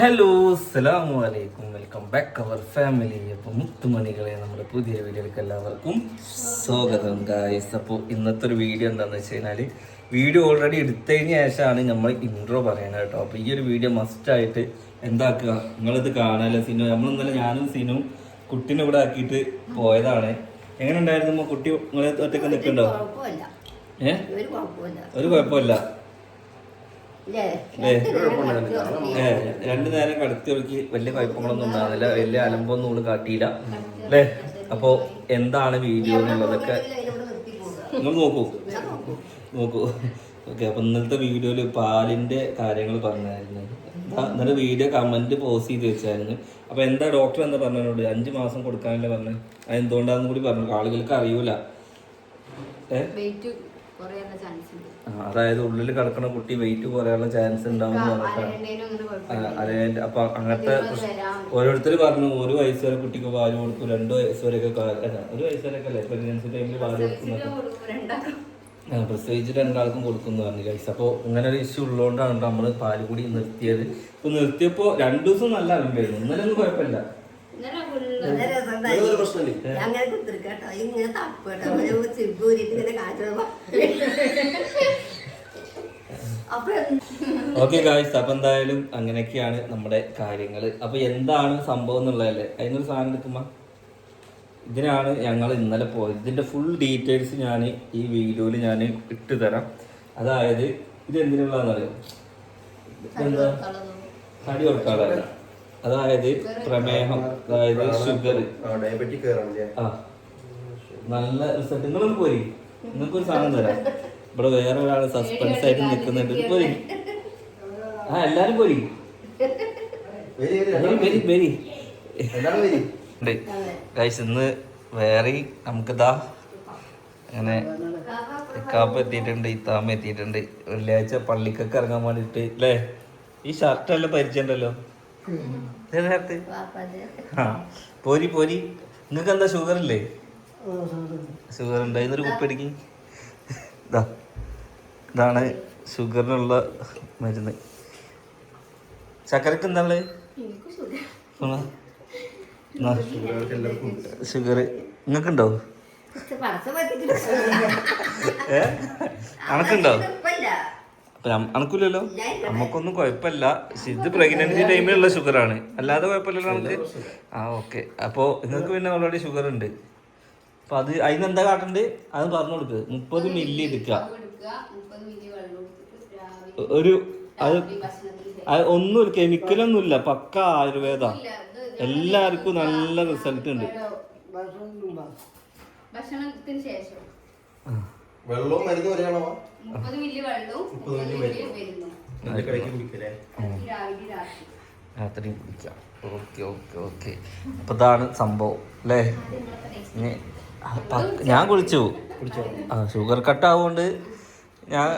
Hello അസ്സലാമു അലൈക്കും. Welcome back അവർ family അപ്പോൾ മുത്തുമണികളെ നമ്മുടെ പുതിയ വീഡിയോയിലേക്ക് എല്ലാവർക്കും സ്വാഗതം ഗായ്സ് അപ്പോൾ ഇന്നത്തെ ഒരു വീഡിയോ എന്താണെന്ന് വെച്ച് കഴിഞ്ഞാൽ വീഡിയോ ഓൾറെഡി എടുത്തതിന് ശേഷമാണ് നമ്മൾ ഇൻട്രോ പറയുന്നത് കേട്ടോ. അപ്പോൾ ഈ ഒരു വീഡിയോ മസ്റ്റായിട്ട് എന്താക്കുക? നിങ്ങളിത് കാണാമല്ലോ സിനു? നമ്മൾ ഇന്നലെ ഞാനും സിനു കുട്ടീനെ ഇവിടെ ആക്കിയിട്ട് പോയതാണ്. എങ്ങനെ ഉണ്ടായിരുന്നു കുട്ടി നിങ്ങളെ ഒറ്റയ്ക്ക് നിൽക്കണ്ടോ? ഏഹ് ഏ? ഒരു കുഴപ്പമില്ല ഒരു കുഴപ്പമില്ല ഇല്ലേ ഏ. രണ്ട് നേരം കളിച്ച് ഏ, രണ്ടു നേരം കടത്തി ഒഴുക്കി വലിയ കുഴപ്പങ്ങളൊന്നും ഉണ്ടാകുന്നില്ല വലിയ അലമ്പൊന്നും ഇവിടെ കാട്ടിയില്ല. അല്ലേ അപ്പോ എന്താണ് വീഡിയോ എന്നുള്ളതൊക്കെ നിങ്ങൾ നോക്കൂ. നോക്കൂ. ഓക്കെ അപ്പൊ ഇന്നലത്തെ വീഡിയോയിൽ പാലിന്റെ കാര്യങ്ങൾ പറഞ്ഞായിരുന്നു. എന്നിട്ട് വീഡിയോ കമന്റ് പോസ്റ്റ് ചെയ്ത് വെച്ചായിരുന്നു. അപ്പൊ എന്താ ഡോക്ടർ എന്താ പറഞ്ഞോട് അഞ്ചു മാസം കൊടുക്കാനല്ലേ പറഞ്ഞു? അത് എന്തുകൊണ്ടാന്നും കൂടി പറഞ്ഞു. ആളുകൾക്ക് അറിയൂല. ഏ? അതായത് ഉള്ളിൽ കിടക്കുന്ന കുട്ടി വെയിറ്റ് കുറയാനുള്ള ചാൻസ് ഉണ്ടാവും അപ്പൊ അങ്ങനത്തെ ഓരോരുത്തർ പറഞ്ഞു ഒരു വയസ്സ് വരെ കുട്ടിക്ക് പാൽ കൊടുക്കും രണ്ട് വയസ്സ് വരെ ഒരു വയസ്സ് വരെയൊക്കെ അല്ലേ? പ്രഗ്നൻസി ടൈമിൽ പാൽ കൊടുക്കുന്നത് പ്രസവിച്ച് രണ്ടാൾക്കും. കൊടുക്കുന്നു പറഞ്ഞു ഗൈസ് അപ്പോൾ ഇങ്ങനെ ഒരു ഇഷ്യൂ ഉള്ളതുകൊണ്ടാണ് നമ്മൾ പാൽ കൂടി നിർത്തിയത്. ഇപ്പൊ നിർത്തിയപ്പോ രണ്ടു ദിവസം നല്ല അലമ്പായിരുന്നു ഇന്നലെ ഒന്നും കുഴപ്പമില്ല. അങ്ങനെ കുത്തിരിക്കട്ടോ ഇങ്ങനെ തപ്പട്ടോ ഇങ്ങനെ അപ്പൊ ഓക്കെ ഗായ്സ് അപ്പൊ എന്തായാലും അങ്ങനെയൊക്കെയാണ് നമ്മുടെ കാര്യങ്ങൾ അപ്പൊ എന്താണ് സംഭവം എന്നുള്ളതല്ലേ? അതിനൊരു സാധനം എടുക്കുമ്പോ. ഇതിനാണ് ഞങ്ങൾ ഇന്നലെ പോയത്. ഇതിന്റെ ഫുൾ ഡീറ്റെയിൽസ് ഞാൻ ഈ വീഡിയോയിൽ ഞാൻ ഇട്ട് തരാം അതായത് ഇത് എന്തിനുള്ളതെന്നറിയോ എന്താ തടി കൊടുക്കാനുള്ളതല്ല. അതായത് പ്രമേഹം അതായത് ഷുഗർ ഡയബറ്റിക് ആ. നല്ല റിസൾട്ട് നിങ്ങളൊന്ന് പോരി. നിങ്ങൾക്ക് ഒരു സാധനം തരാം. ഇവിടെ വേറെ ഒരാൾ സസ്പെൻസ് ആയിട്ട് നിൽക്കുന്നുണ്ട്. പോരി. ആ എല്ലാരും പോരി. വരി വരി ഗൈസ് ഇന്ന് വേറെ നമുക്കിതാ അങ്ങനെ ഇക്കാപ്പ് എത്തിയിട്ടുണ്ട് ഇത്താമ്മ എത്തിയിട്ടുണ്ട്. വെള്ളിയാഴ്ച പള്ളിക്കൊക്കെ ഇറങ്ങാൻ വേണ്ടിയിട്ട് അല്ലേ ഈ ഷർട്ട് എല്ലാം പരിചയമുണ്ടല്ലോ. ഷർട്ട് ആ പോരി പോരി. നിങ്ങൾക്ക് എന്താ ഷുഗർ ഇല്ലേ ഷുഗർ ഉണ്ട് ഇന്നൊരു കുപ്പി അടിക്കി ഇതാ ഇതാണ് ഷുഗറിനുള്ള മരുന്ന്. ചക്കരക്ക് എന്താണ് ഷുഗർ. നിങ്ങൾക്കുണ്ടോ ഏ? അണക്കുണ്ടോ അണക്കില്ലല്ലോ നമുക്കൊന്നും കുഴപ്പമില്ല ഇത് പ്രഗ്നൻസി ടൈമിലുള്ള ഷുഗറാണ് അല്ലാതെ കുഴപ്പമില്ലല്ലോ നമുക്ക്? ആ ഓക്കെ അപ്പോൾ നിങ്ങൾക്ക് പിന്നെ ഓൾറെഡി ഷുഗർ ഉണ്ട്. അപ്പൊ അത് അതിന് എന്താ കാട്ടണ്ട്? അത് പറഞ്ഞു കൊടുക്ക്. മുപ്പത് മില്ലി എടുക്കുക. ഒരു അത് ഒന്നും കെമിക്കലൊന്നും ഇല്ല. പക്ക ആയുർവേദ. എല്ലാവർക്കും നല്ല റിസൾട്ട് ഉണ്ട്. ഭക്ഷണത്തിന് ശേഷം. വെള്ളവും മരുന്ന് ഒരെയാണോ മുപ്പത് മില്ലി വെള്ളവും മുപ്പത് മില്ലി മരുന്നും. എന്റെ കടയ്ക്ക് കുടിക്കലേ രാവിലെ രാത്രി രാത്രി. കുടിക്കാം. Okay okay okay. അപ്പൊ ഇതാണ് സംഭവം അല്ലേ? ഇനി ഞാൻ കുളിച്ചു. ആ ഷുഗർ കട്ട് ആവുകൊണ്ട് ഞാൻ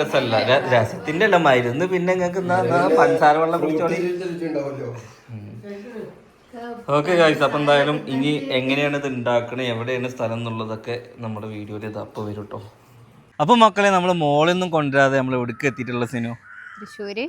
രസമല്ല. രസത്തിന്റെ അല്ല മരുന്ന് പിന്നെ നിങ്ങൾക്ക് എന്നാ പഞ്ചസാര വെള്ളം കുടിച്ചോളി. ഉണ്ടാവല്ലോ ഓക്കെ ഗായ്സ് അപ്പം എന്തായാലും ഇനി എങ്ങനെയാണ് ഇത് ഉണ്ടാക്കണേ എവിടെയാണ് സ്ഥലം എന്നുള്ളതൊക്കെ നമ്മുടെ വീഡിയോയിൽ ഇത് അപ്പോൾ വരും കേട്ടോ അപ്പം മക്കളെ നമ്മൾ മോളൊന്നും കൊണ്ടുവരാതെ നമ്മൾ എവിടേക്ക് എത്തിയിട്ടുള്ള സിനിമ തൃശ്ശൂര്.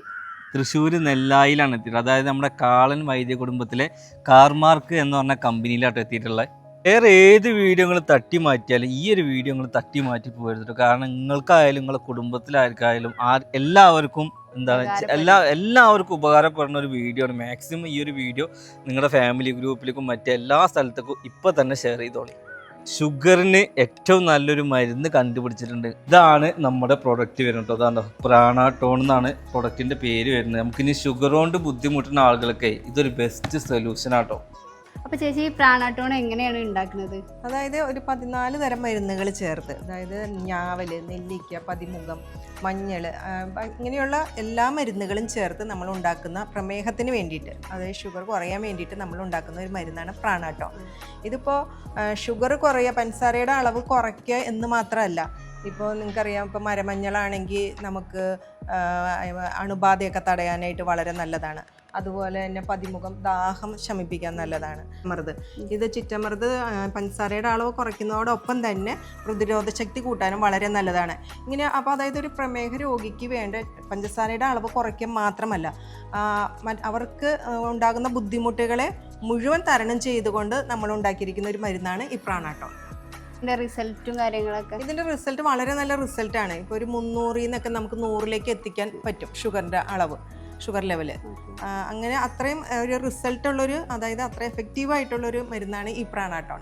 തൃശ്ശൂർ നെല്ലായിലാണ് എത്തിയിട്ടുള്ളത്. അതായത് നമ്മുടെ കാളൻ വൈദ്യ കുടുംബത്തിലെ കാർമാർക്ക് എന്ന് പറഞ്ഞ കമ്പനിയിലാട്ടോ എത്തിയിട്ടുള്ളത്. വേറെ ഏത് വീഡിയോ നിങ്ങൾ തട്ടി മാറ്റിയാലും ഈ ഒരു വീഡിയോ നിങ്ങൾ തട്ടി മാറ്റി പോകരുത് കാരണം നിങ്ങൾക്കായാലും നിങ്ങളുടെ കുടുംബത്തിലാർക്കായാലും ആ എല്ലാവർക്കും എന്താണ് എല്ലാ എല്ലാവർക്കും ഉപകാരപ്പെടുന്ന ഒരു വീഡിയോ ആണ്. മാക്സിമം ഈ ഒരു വീഡിയോ നിങ്ങളുടെ ഫാമിലി ഗ്രൂപ്പിലേക്കും മറ്റേ എല്ലാ സ്ഥലത്തേക്കും ഇപ്പം തന്നെ ഷെയർ ചെയ്തോളി. ഷുഗറിന് ഏറ്റവും നല്ലൊരു മരുന്ന് കണ്ടുപിടിച്ചിട്ടുണ്ട്. ഇതാണ് നമ്മുടെ പ്രൊഡക്റ്റ് വരുന്നത് അതാണ് പ്രാണ ടോൺ എന്നാണ് പ്രൊഡക്റ്റിന്റെ പേര് വരുന്നത്. നമുക്കിനി ഷുഗർ കൊണ്ട് ബുദ്ധിമുട്ടുന്ന ആളുകൾക്ക് ഇതൊരു ബെസ്റ്റ് സൊല്യൂഷൻ ആട്ടോ അപ്പൊ ചേച്ചി ഈ പ്രാണാട്ടോൺ എങ്ങനെയാണ് ഉണ്ടാക്കുന്നത്? അതായത് ഒരു പതിനാല് തരം മരുന്നുകൾ ചേർത്ത് അതായത് ഞാവൽ നെല്ലിക്ക പതിമുഖം മഞ്ഞൾ ഇങ്ങനെയുള്ള എല്ലാ മരുന്നുകളും ചേർത്ത് നമ്മൾ ഉണ്ടാക്കുന്ന പ്രമേഹത്തിന് വേണ്ടിയിട്ട് അതായത് ഷുഗർ കുറയാൻ വേണ്ടിയിട്ട് നമ്മൾ ഉണ്ടാക്കുന്ന ഒരു മരുന്നാണ് പ്രാണാട്ടോ. ഇതിപ്പോൾ ഷുഗർ കുറയുക പഞ്ചസാരയുടെ അളവ് കുറയ്ക്കുക എന്ന് മാത്രമല്ല ഇപ്പോൾ നിങ്ങൾക്കറിയാം ഇപ്പോൾ മരമഞ്ഞളാണെങ്കിൽ നമുക്ക് അണുബാധയൊക്കെ തടയാനായിട്ട് വളരെ നല്ലതാണ്. അതുപോലെ തന്നെ പതിമുഖം ദാഹം ശമിപ്പിക്കാൻ നല്ലതാണ്. മറുത്. ഇത് ചിറ്റമറുത് പഞ്ചസാരയുടെ അളവ് കുറയ്ക്കുന്നതോടൊപ്പം തന്നെ പ്രതിരോധ ശക്തി കൂട്ടാനും വളരെ നല്ലതാണ്. ഇങ്ങനെ അപ്പോൾ അതായത് ഒരു പ്രമേഹ രോഗിക്ക് വേണ്ട പഞ്ചസാരയുടെ അളവ് കുറയ്ക്കാൻ മാത്രമല്ല അവർക്ക് ഉണ്ടാകുന്ന ബുദ്ധിമുട്ടുകളെ മുഴുവൻ തരണം ചെയ്തുകൊണ്ട് നമ്മൾ ഉണ്ടാക്കിയിരിക്കുന്ന ഒരു മരുന്നാണ് ഈ പ്രാണാട്ടം. ഇതിന്റെ റിസൾട്ടും കാര്യങ്ങളൊക്കെ? ഇതിന്റെ റിസൾട്ട് വളരെ നല്ല റിസൾട്ടാണ്. ഇപ്പോൾ ഒരു മുന്നൂറിൽ നിന്നൊക്കെ നമുക്ക് നൂറിലേക്ക് എത്തിക്കാൻ പറ്റും ഷുഗറിന്റെ അളവ്. Sugar level. അങ്ങനെ അത്രയും ഒരു ഒരു റിസൾട്ടുള്ളൊരു അതായത് അത്ര എഫക്റ്റീവ് ആയിട്ടുള്ളൊരു മരുന്നാണ് ഈ പ്രാണാട്ടോൺ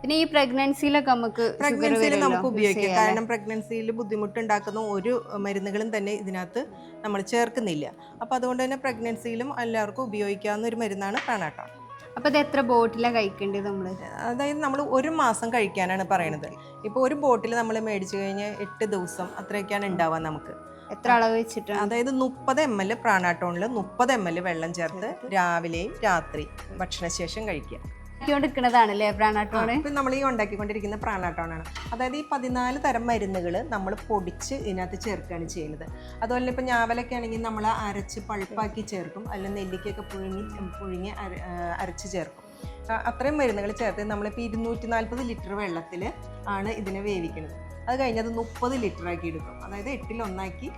പിന്നെ ഈ പ്രഗ്നൻസിയിലൊക്കെ നമുക്ക് പ്രഗ്നൻസിയിൽ നമുക്ക് ഉപയോഗിക്കാം. കാരണം പ്രഗ്നൻസിയിൽ ബുദ്ധിമുട്ടുണ്ടാക്കുന്ന ഒരു മരുന്നുകളും തന്നെ ഇതിനകത്ത് നമ്മൾ ചേർക്കുന്നില്ല. അപ്പോൾ അതുകൊണ്ട് തന്നെ പ്രഗ്നൻസിയിലും എല്ലാവർക്കും ഉപയോഗിക്കാവുന്ന ഒരു മരുന്നാണ് പ്രാണാട്ടോൺ അപ്പോൾ ഇത് എത്ര ബോട്ടിലാണ് കഴിക്കേണ്ടത് നമ്മൾ അതായത് നമ്മൾ ഒരു മാസം കഴിക്കാനാണ് പറയുന്നത് ഇപ്പോൾ ഒരു ബോട്ടിൽ നമ്മൾ മേടിച്ചു കഴിഞ്ഞാൽ എട്ട് ദിവസം അത്രയൊക്കെയാണ് ഉണ്ടാവുക നമുക്ക്. എത്ര അളവ് വെച്ചിട്ട് അതായത് മുപ്പത് എം എൽ പ്രാണാട്ടോണിൽ മുപ്പത് എം എൽ വെള്ളം ചേർത്ത് രാവിലെയും രാത്രി ഭക്ഷണശേഷം കഴിക്കുക. ഉണ്ടാക്കിക്കൊണ്ടിരിക്കുന്നതാണല്ലേ പ്രാണാട്ടോണ്? ഇപ്പം നമ്മൾ ഈ ഉണ്ടാക്കിക്കൊണ്ടിരിക്കുന്ന പ്രാണാട്ടോണാണ്. അതായത് ഈ പതിനാല് തരം മരുന്നുകൾ നമ്മൾ പൊടിച്ച് ഇതിനകത്ത് ചേർക്കുകയാണ് ചെയ്യുന്നത്. അതുപോലെ തന്നെ ഇപ്പം ഞാവലൊക്കെ ആണെങ്കിൽ നമ്മൾ അരച്ച് പൾപ്പാക്കി ചേർക്കും. അല്ലെങ്കിൽ നെല്ലിക്കൊക്കെ പുഴുങ്ങി പുഴുങ്ങി അരച്ച് ചേർക്കും. അത്രയും മരുന്നുകൾ ചേർത്ത് നമ്മളിപ്പോൾ ഇരുന്നൂറ്റി നാൽപ്പത് ലിറ്റർ വെള്ളത്തിൽ ആണ് ഇതിനെ വേവിക്കുന്നത്. അത് കഴിഞ്ഞത് മുപ്പത് ലിറ്റർ ആക്കി എടുക്കും. അതായത് എട്ടിൽ ഒന്നാക്കി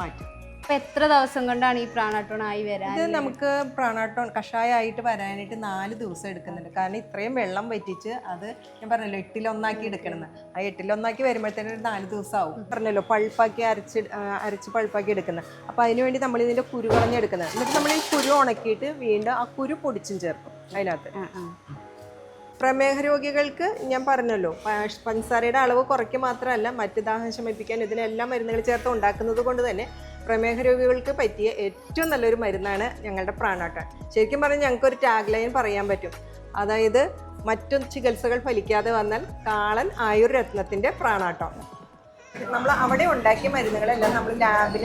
മാറ്റും. അപ്പൊ എത്ര ദിവസം കൊണ്ടാണ് ഈ പ്രാണാട്ടോൺ ആയി വരാൻ? ഇത് നമുക്ക് പ്രാണാട്ടോൺ കഷായമായിട്ട് വരാനായിട്ട് നാല് ദിവസം എടുക്കുന്നുണ്ട്. കാരണം ഇത്രയും വെള്ളം വറ്റിച്ച് അത് ഞാൻ പറഞ്ഞല്ലോ എട്ടിലൊന്നാക്കി എടുക്കണമെന്ന്. ആ എട്ടിലൊന്നാക്കി വരുമ്പോഴത്തേനും ഒരു നാല് ദിവസം ആവും പറഞ്ഞല്ലോ പൾപ്പാക്കി അരച്ച് അരച്ച് പൾപ്പാക്കി എടുക്കുന്നത്. അപ്പോൾ അതിന് വേണ്ടി നമ്മൾ ഇതിന്റെ കുരു കളഞ്ഞെടുക്കുന്നത്. എന്നിട്ട് നമ്മൾ ഈ കുരു ഉണക്കിയിട്ട് വീണ്ടും ആ കുരു പൊടിച്ചും ചേർക്കും അതിനകത്ത്. പ്രമേഹ രോഗികൾക്ക് ഞാൻ പറഞ്ഞല്ലോ പഞ്ചസാരയുടെ അളവ് കുറയ്ക്കുക മാത്രമല്ല മറ്റ് ദാഹം ശമിപ്പിക്കാൻ ഇതിനെല്ലാം മരുന്നുകൾ ചേർത്ത് ഉണ്ടാക്കുന്നത് കൊണ്ട് തന്നെ പ്രമേഹ രോഗികൾക്ക് പറ്റിയ ഏറ്റവും നല്ലൊരു മരുന്നാണ് ഞങ്ങളുടെ പ്രാണാട്ടൻ ശരിക്കും പറഞ്ഞാൽ ഞങ്ങൾക്ക് ഒരു ടാഗ് ലൈൻ പറയാൻ പറ്റും. അതായത് മറ്റു ചികിത്സകൾ ഫലിക്കാതെ വന്നാൽ കാളൻ ആയുർ രത്നത്തിന്റെ പ്രാണാട്ടം. നമ്മൾ അവിടെ ഉണ്ടാക്കിയ മരുന്നുകളെല്ലാം നമ്മൾ ലാബിൽ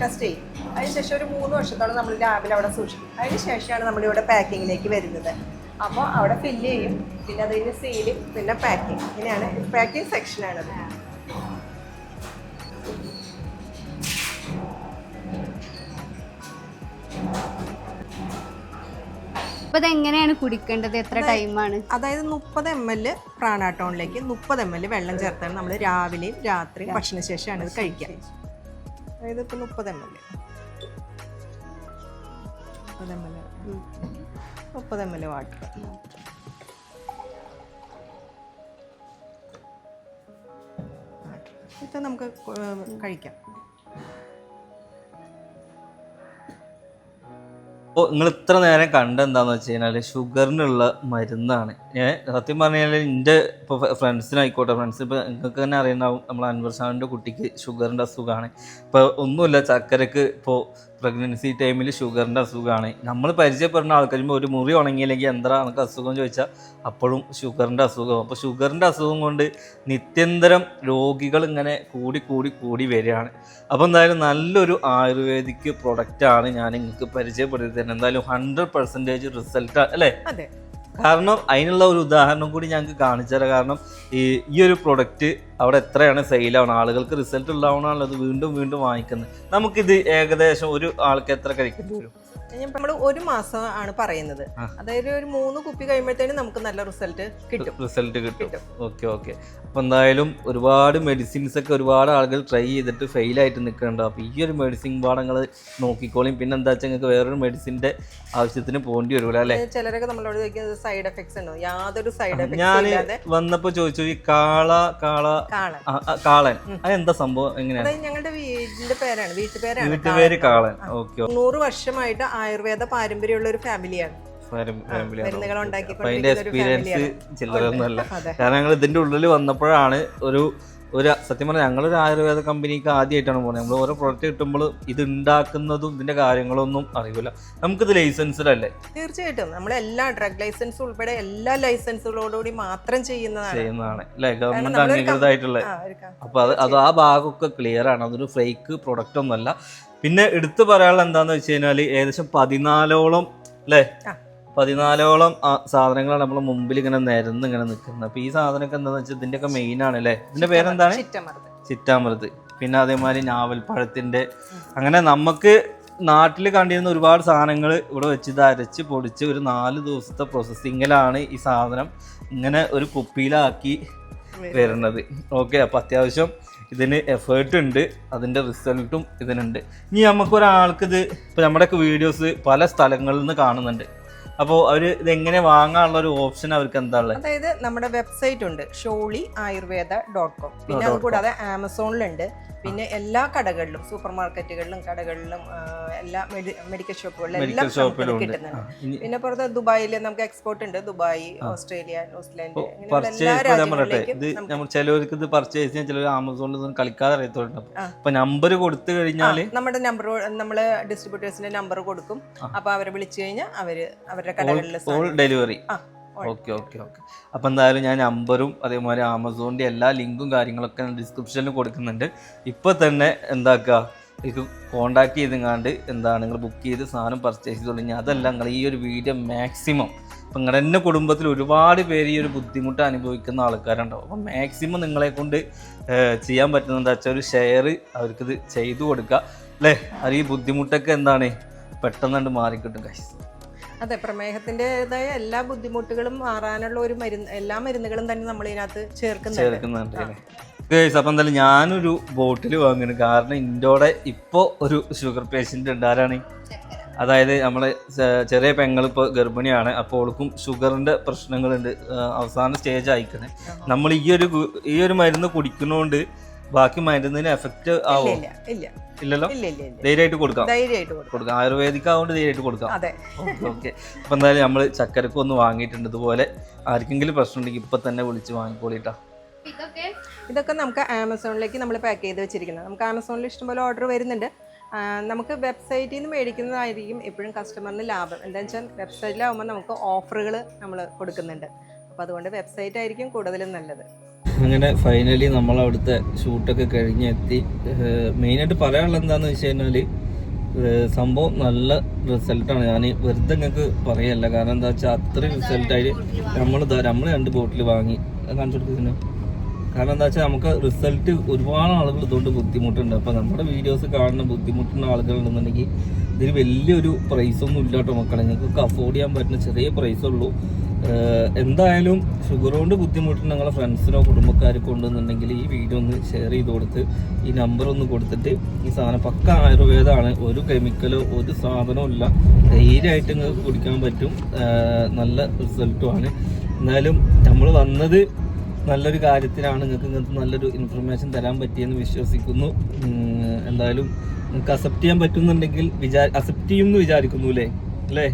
ടെസ്റ്റ് ചെയ്യും. അതിനുശേഷം ഒരു മൂന്ന് വർഷത്തോളം നമ്മൾ ലാബിൽ അവിടെ സൂക്ഷിക്കും. അതിന് ശേഷമാണ് നമ്മളിവിടെ പാക്കിങ്ങിലേക്ക് വരുന്നത്. അപ്പോൾ അവിടെ ഫില്ല് ചെയ്യും. പിന്നെ അതിന്റെ സീലിംഗ് പിന്നെ പാക്കിങ് ഇങ്ങനെയാണ്. പാക്കിംഗ് സെക്ഷനാണത് അത് എങ്ങനെയാണ് കുടിക്കേണ്ടത്? എത്ര ടൈമാണ് അതായത് മുപ്പത് എം എൽ പ്രാണാട്ടോണിലേക്ക് മുപ്പത് എം എൽ വെള്ളം ചേർത്താണ് നമ്മൾ രാവിലെയും രാത്രിയും ഭക്ഷണശേഷമാണ് ഇത് കഴിക്കുക. അതായത് ഇപ്പം മുപ്പത് എം എൽ മുപ്പത് എം എൽ മുപ്പത് എം എൽ വാട്ടർ ഇത് നമുക്ക് കഴിക്കാം. അപ്പോൾ നിങ്ങൾ ഇത്ര നേരം കണ്ടെന്താന്ന് വെച്ച് കഴിഞ്ഞാൽ ഷുഗറിനുള്ള മരുന്നാണ്. ഞാൻ സത്യം പറഞ്ഞു കഴിഞ്ഞാൽ എന്റെ ഇപ്പോൾ ഫ്രണ്ട്സിനായിക്കോട്ടെ ഫ്രണ്ട്സ് ഇപ്പോൾ നിങ്ങൾക്ക് തന്നെ അറിയുന്ന നമ്മൾ അൻവർ സാറിന്റെ കുട്ടിക്ക് ഷുഗറിന്റെ അസുഖമാണ് ഇപ്പോൾ ഒന്നുമില്ല ചക്കരക്ക് ഇപ്പോൾ പ്രഗ്നൻസി ടൈമിൽ ഷുഗറിന്റെ അസുഖമാണ് നമ്മൾ പരിചയപ്പെടുന്ന ആൾക്കാർ ഒരു മുറി ഉണങ്ങിയില്ലെങ്കിൽ എന്താ നമുക്ക് അസുഖം ചോദിച്ചാൽ അപ്പോഴും ഷുഗറിന്റെ അസുഖം. അപ്പോൾ ഷുഗറിന്റെ അസുഖം കൊണ്ട് നിത്യന്തരം രോഗികൾ ഇങ്ങനെ കൂടി കൂടി കൂടി വരികയാണ്. അപ്പോൾ എന്തായാലും നല്ലൊരു ആയുർവേദിക് പ്രൊഡക്റ്റാണ് ഞാൻ നിങ്ങൾക്ക് പരിചയപ്പെടുത്തി തരുന്നത് എന്തായാലും ഹൺഡ്രഡ് പെർസെന്റേജ് റിസൾട്ട് അല്ലേ? കാരണം അതിനുള്ള ഒരു ഉദാഹരണം കൂടി ഞങ്ങൾക്ക് കാണിച്ചു തരാം. കാരണം ഈ ഈ ഒരു പ്രൊഡക്റ്റ് അവിടെ എത്രയാണ് സെയിലാവണം ആളുകൾക്ക് റിസൾട്ട് ഉണ്ടാവണമല്ലോ അത് വീണ്ടും വീണ്ടും വാങ്ങിക്കുന്നത്. നമുക്കിത് ഏകദേശം ഒരു ആൾക്ക് എത്ര കഴിക്കേണ്ടി വരും? നമ്മൾ ഒരു മാസം ആണ് പറയുന്നത്. അതായത് ഒരു മൂന്ന് കുപ്പി കഴിയുമ്പോഴത്തേനും നമുക്ക് നല്ല റിസൾട്ട് കിട്ടും. റിസൾട്ട് കിട്ടും. Okay okay. അപ്പൊ എന്തായാലും ഒരുപാട് മെഡിസിൻസ് ഒക്കെ ഒരുപാട് ആളുകൾ ട്രൈ ചെയ്തിട്ട് ഫെയിൽ ആയിട്ട് നിൽക്കുന്നുണ്ട്. അപ്പൊ ഈ ഒരു മെഡിസിൻ പാടങ്ങൾ നോക്കിക്കോളും. പിന്നെ എന്താ വെച്ചാൽ നിങ്ങൾക്ക് വേറൊരു മെഡിസിന്റെ ആവശ്യത്തിന് പോകേണ്ടി വരില്ല അല്ലേ? ചിലരൊക്കെ നമ്മളോട് ചോദിക്കുന്നത് സൈഡ് എഫക്ട്സ് ഉണ്ടോ? യാതൊരു സൈഡ് എഫക്ട് ഞാൻ വന്നപ്പോ ചോദിച്ചു ഈ കാള കാള കാളൻ. അതെന്താ സംഭവം? എങ്ങനെയാണ് ഞങ്ങളുടെ വീടിന്റെ പേരാണ് വീട്ടുപേരാണ് വീട്ടുപേര് കാളൻ. ഓക്കെ. നൂറ് വർഷമായിട്ട് ആയുർവേദ പാരമ്പര്യമുള്ള ഒരു ഫാമിലിയാണ്. അതിന്റെ എക്സ്പീരിയൻസ് ചില്ലറൊന്നുമല്ല കാരണം ഞങ്ങൾ ഇതിന്റെ ഉള്ളിൽ വന്നപ്പോഴാണ് ഒരു ഒരു സത്യം പറഞ്ഞാൽ ഞങ്ങളൊരു ആയുർവേദ കമ്പനിക്ക് ആദ്യമായിട്ടാണ് പോകുന്നത്. നമ്മൾ ഓരോ പ്രൊഡക്റ്റ് കിട്ടുമ്പോൾ ഇത് ഉണ്ടാക്കുന്നതും ഇതിന്റെ കാര്യങ്ങളൊന്നും അറിയില്ല. നമുക്കിത് ലൈസൻസ്ഡ് അല്ലേ? തീർച്ചയായിട്ടും. നമ്മൾ എല്ലാ ഡ്രഗ് ലൈസൻസ് ഉൾപ്പെടെ എല്ലാ ലൈസൻസുകളോടുകൂടി മാത്രം ചെയ്യുന്നതാണ്. ചെയ്യുന്നതാണ്. അല്ലേ? ഗവൺമെന്റ് അംഗീകൃതമായിട്ടുള്ള അപ്പൊ അത് അത് ആ ഭാഗമൊക്കെ ക്ലിയർ ആണ്. അതൊരു ഫേക്ക് പ്രൊഡക്റ്റ് ഒന്നുമല്ല. പിന്നെ എടുത്തു പറയാനുള്ള എന്താന്ന് വെച്ച് കഴിഞ്ഞാൽ ഏകദേശം പതിനാലോളം അല്ലേ. പതിനാലോളം സാധനങ്ങളാണ് നമ്മളെ മുമ്പിൽ ഇങ്ങനെ നിരന്ന് ഇങ്ങനെ നിൽക്കുന്നത്. അപ്പൊ ഈ സാധനമൊക്കെ എന്താണെന്ന് വെച്ചാൽ ഇതിന്റെയൊക്കെ മെയിൻ ആണ് അല്ലേ? ഇതിന്റെ പേരെന്താണ്? ചിറ്റാമൃത് പിന്നെ അതേമാതിരി ഞാവൽപ്പഴത്തിന്റെ അങ്ങനെ നമുക്ക് നാട്ടിൽ കണ്ടിരുന്ന ഒരുപാട് സാധനങ്ങൾ ഇവിടെ വെച്ച് ഇത് അരച്ച് പൊടിച്ച് ഒരു നാല് ദിവസത്തെ പ്രോസസ്സിങ്ങിലാണ് ഈ സാധനം ഇങ്ങനെ ഒരു കുപ്പിയിലാക്കി വരുന്നത്. ഓക്കെ അപ്പം അത്യാവശ്യം ഇതിന് എഫേർട്ട് ഉണ്ട് അതിന്റെ റിസൾട്ടും ഇതിനുണ്ട്. ഇനി നമുക്ക് ഒരാൾക്ക് ഇപ്പോൾ നമ്മുടെയൊക്കെ വീഡിയോസ് പല സ്ഥലങ്ങളിൽ നിന്ന് കാണുന്നുണ്ട്. അപ്പോൾ അവർ ഇതെങ്ങനെ വാങ്ങാനുള്ള ഒരു ഓപ്ഷൻ അവർക്ക് എന്താ ഉള്ളത് അതായത് നമ്മുടെ വെബ്സൈറ്റ് ഉണ്ട് ഷോളി ആയുർവേദ ഡോട്ട് കോം പിന്നെ അത് കൂടാതെ ആമസോണിലുണ്ട്. പിന്നെ എല്ലാ കടകളിലും സൂപ്പർ മാർക്കറ്റുകളിലും കടകളിലും എല്ലാ മെഡിക്കൽ ഷോപ്പുകളിലും എല്ലാം കിട്ടുന്നുണ്ട്. പിന്നെ പുറത്ത് ദുബായിൽ നമുക്ക് എക്സ്പോർട്ട് ഉണ്ട്. ദുബായ് ഓസ്ട്രേലിയ ന്യൂസിലാൻഡ് ചിലവർക്ക് ഇത് പർച്ചേസ് ചെയ്യാൻ ചിലർ ആമസോണിൽ കളിക്കാതെ അറിയത്തോണ്ട് ആ. അപ്പൊ നമ്പർ കൊടുത്തു കഴിഞ്ഞാൽ നമ്മുടെ നമ്പർ നമ്മൾ ഡിസ്ട്രിബ്യൂട്ടേഴ്സിന്റെ നമ്പർ കൊടുക്കും. അപ്പൊ അവരെ വിളിച്ചു കഴിഞ്ഞാൽ അവർ അവരുടെ കടകളിൽ all delivery. Okay okay okay അപ്പം എന്തായാലും ഞാൻ നമ്പറും അതേമാതിരി ആമസോണിന്റെ എല്ലാ ലിങ്കും കാര്യങ്ങളൊക്കെ ഞാൻ ഡിസ്ക്രിപ്ഷനിൽ കൊടുക്കുന്നുണ്ട്. ഇപ്പം തന്നെ എന്താക്കുക എനിക്ക് കോണ്ടാക്ട് ചെയ്തെങ്ങാണ്ട് എന്താണ് നിങ്ങൾ ബുക്ക് ചെയ്ത് സാധനം പർച്ചേസ് ചെയ്ത് തുടങ്ങി അതല്ല നിങ്ങൾ ഈ ഒരു വീഡിയോ മാക്സിമം ഇപ്പം നിങ്ങളുടെ തന്നെ കുടുംബത്തിൽ ഒരുപാട് പേര് ഈ ഒരു ബുദ്ധിമുട്ട് അനുഭവിക്കുന്ന ആൾക്കാരുണ്ടാവും. അപ്പം മാക്സിമം നിങ്ങളെ കൊണ്ട് ചെയ്യാൻ പറ്റുന്ന എന്താ വെച്ചാൽ ഒരു ഷെയർ അവർക്കിത് ചെയ്തു കൊടുക്കുക അല്ലേ? അത് ഈ ബുദ്ധിമുട്ടൊക്കെ എന്താണ്? പെട്ടെന്ന് മാറിക്കിട്ടും കൈസ് അതെ പ്രമേഹത്തിന്റെതായ എല്ലാ ബുദ്ധിമുട്ടുകളും മാറാനുള്ള ഒരു മരുന്ന് എല്ലാ മരുന്നുകളും തന്നെ നമ്മൾ ഇതിനകത്ത് ചേർക്കുന്നുണ്ട് ഗൈസ് അപ്പം എന്തായാലും ഞാനൊരു ബോട്ടിൽ വാങ്ങുന്നു കാരണം ഇന്റോടെ ഇപ്പോൾ ഒരു ഷുഗർ പേഷ്യന്റ് ഉണ്ട്. ആരാണ്? അതായത് നമ്മളെ ചെറിയ പെങ്ങൾ ഇപ്പോൾ ഗർഭിണിയാണ്. അപ്പോൾ അവൾക്കും ഷുഗറിന്റെ പ്രശ്നങ്ങളുണ്ട്. അവസാന സ്റ്റേജ് ആയിക്കണേ. നമ്മൾ ഈ ഒരു ഈ ഒരു മരുന്ന് കുടിക്കുന്നതുകൊണ്ട് ബാക്കി മരുന്നിന് എഫക്റ്റ് ആവോ? ഇല്ല. ഇല്ലല്ലോ? ഇല്ല ഇല്ല ഇല്ല. ധൈര്യമായിട്ട് കൊടുക്കാം. ധൈര്യമായിട്ട് കൊടുക്കും. കൊടുക്കാം. ആയുർവേദിക് ആയതുകൊണ്ട് ധൈര്യമായിട്ട് കൊടുക്കാം. അതെ. ഓക്കെ അപ്പൊ എന്തായാലും നമ്മൾ ചക്കരക്ക് ഒന്ന് വാങ്ങിയിട്ടുണ്ട് ഇതുപോലെ. ആർക്കെങ്കിലും പ്രശ്നം ഉണ്ടെങ്കിൽ ഇപ്പൊ തന്നെ വിളിച്ച് വാങ്ങിക്കോളിട്ടാ. ഇതൊക്കെ? ഇതൊക്കെ നമുക്ക് ആമസോണിലേക്ക് നമ്മൾ പാക്ക് ചെയ്ത് വെച്ചിരിക്കുന്നത്. നമുക്ക് ആമസോണിൽ ഇഷ്ടംപോലെ ഓർഡർ വരുന്നുണ്ട്. നമുക്ക് വെബ്സൈറ്റിൽ നിന്ന് മേടിക്കുന്നതായിരിക്കും എപ്പോഴും കസ്റ്റമറിന് ലാഭം. എന്താണെന്ന് വെച്ചാൽ വെബ്സൈറ്റിലാവുമ്പോൾ നമുക്ക് ഓഫറുകൾ നമ്മൾ കൊടുക്കുന്നുണ്ട്. അപ്പോൾ അതുകൊണ്ട് വെബ്സൈറ്റ് ആയിരിക്കും കൂടുതലും നല്ലത്. അങ്ങനെ ഫൈനലി നമ്മൾ അവിടുത്തെ ഷൂട്ടൊക്കെ കഴിഞ്ഞെത്തി മെയിനായിട്ട് പറയാനുള്ളത് എന്താണെന്ന് വെച്ച് കഴിഞ്ഞാൽ സംഭവം നല്ല റിസൾട്ടാണ് ഞാൻ വെറുതെ നിങ്ങൾക്ക് പറയല്ല. കാരണം എന്താ വെച്ചാൽ അത്രയും റിസൾട്ടായിട്ട് നമ്മൾ നമ്മൾ രണ്ട് ബോട്ടിൽ വാങ്ങി. കാണിച്ചു കൊടുക്കുന്നു കാരണം എന്താ വെച്ചാൽ നമുക്ക് റിസൾട്ട് ഒരുപാട് ആളുകൾ ഇതുകൊണ്ട് ബുദ്ധിമുട്ടുണ്ട്. അപ്പോൾ നമ്മുടെ വീഡിയോസ് കാണുന്ന ബുദ്ധിമുട്ടുന്ന ആളുകളുണ്ടെന്നുണ്ടെങ്കിൽ ഇതിന് വലിയൊരു പ്രൈസൊന്നും ഇല്ല കേട്ടോ മക്കളെ. നിങ്ങൾക്ക് അഫോർഡ് ചെയ്യാൻ പറ്റുന്ന ചെറിയ പ്രൈസ് ഉള്ളൂ. എന്തായാലും ഷുഗർ കൊണ്ട് ബുദ്ധിമുട്ടുന്ന നിങ്ങളെ ഫ്രണ്ട്സിനോ കുടുംബക്കാർക്കോ ഉണ്ടെന്നുണ്ടെങ്കിൽ ഈ വീഡിയോ ഒന്ന് ഷെയർ ചെയ്ത് കൊടുത്ത് ഈ നമ്പർ ഒന്ന് കൊടുത്തിട്ട് ഈ സാധനം പക്ക ആയുർവേദമാണ് ഒരു കെമിക്കലോ ഒരു സാധനവും ഇല്ല. ധൈര്യമായിട്ട് നിങ്ങൾക്ക് കുടിക്കാൻ പറ്റും. നല്ല റിസൾട്ടുമാണ് എന്നാലും നമ്മൾ വന്നത് നല്ലൊരു കാര്യത്തിനാണ് നിങ്ങൾക്ക് ഇങ്ങനത്തെ നല്ലൊരു ഇൻഫർമേഷൻ തരാൻ പറ്റിയെന്ന് വിശ്വസിക്കുന്നു. എന്തായാലും നിങ്ങൾക്ക് അക്സെപ്റ്റ് ചെയ്യാൻ പറ്റുന്നുണ്ടെങ്കിൽ വിചാ അക്സെപ്റ്റ് ചെയ്യും എന്ന് വിചാരിക്കുന്നു അല്ലേ അല്ലേ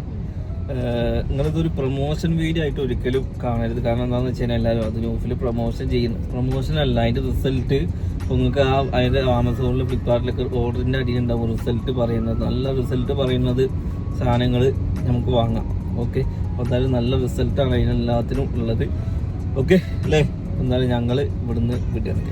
നിങ്ങളിതൊരു പ്രൊമോഷൻ വീഡിയോ ആയിട്ട് ഒരിക്കലും കാണരുത്. കാരണം എന്താണെന്ന് വെച്ച് കഴിഞ്ഞാൽ എല്ലാവരും അത് ന്യൂഫിൽ പ്രൊമോഷൻ ചെയ്യുന്നു. പ്രൊമോഷൻ അല്ല അതിന്റെ റിസൾട്ട് നിങ്ങൾക്ക് ആ അതിന്റെ ആമസോണിൽ ഫ്ലിപ്കാർട്ടിലൊക്കെ ഓർഡറിന്റെ അടിയുണ്ടാവും റിസൾട്ട് പറയുന്നത്. നല്ല റിസൾട്ട് പറയുന്നത് സാധനങ്ങൾ നമുക്ക് വാങ്ങാം. ഓക്കെ അപ്പോൾ എന്തായാലും നല്ല റിസൾട്ടാണ് അതിനെല്ലാത്തിനും ഉള്ളത്. ഓക്കെ അല്ലേ എന്നാലും ഞങ്ങൾ ഇവിടുന്ന് വിടുകയാണ്.